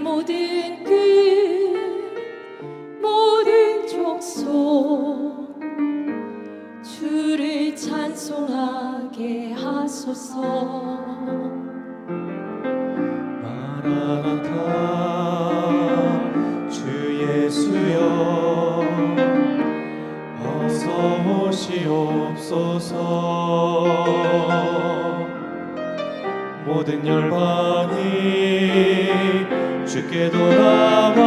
모든 끝 모든 족속 주를 찬송하게 하소서. 마라나타 주 예수여 어서 오시옵소서. 모든 열방이 주께 돌아와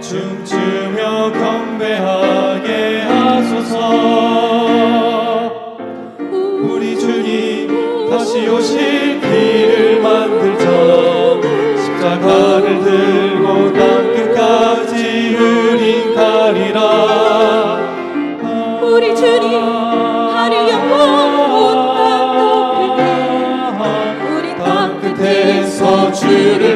춤추며 경배하게 하소서. 우리 주님 다시 오실 길을 만들자. 십자가를 들고 땅 끝까지 우린 가리라. 우리 주님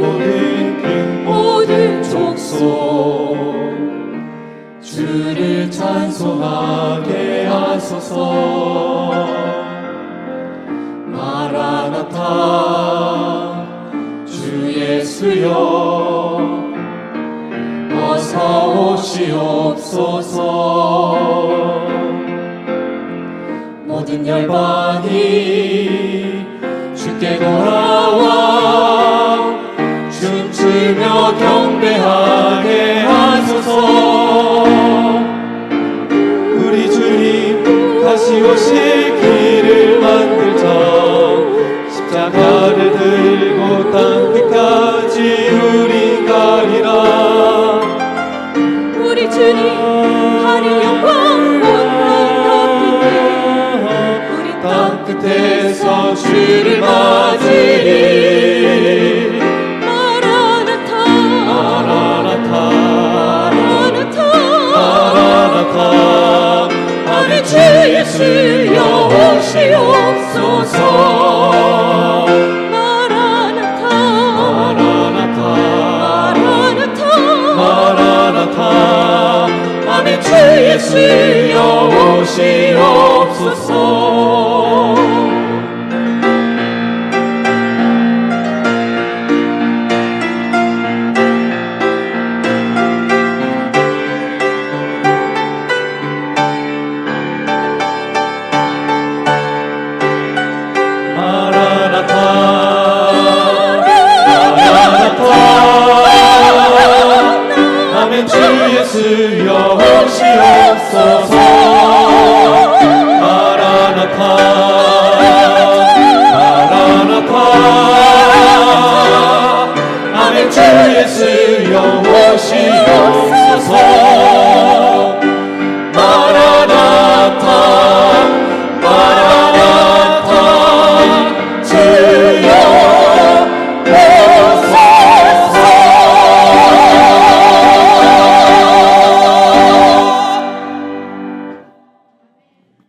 모든 그 모든 족속 주를 찬송하게 하소서. 마라나타 주 예수여 어서 오시옵소서. 모든 열방이 주께 돌아 끝에서 주를 맞으리. 마라나타. 마라나타. 마라나타. 마라나타. 아멘 주 예수여 오시옵소서. 마라나타. 마라나타. 마라나타. 마라나타. 아멘 주 예수여 오시 Sir.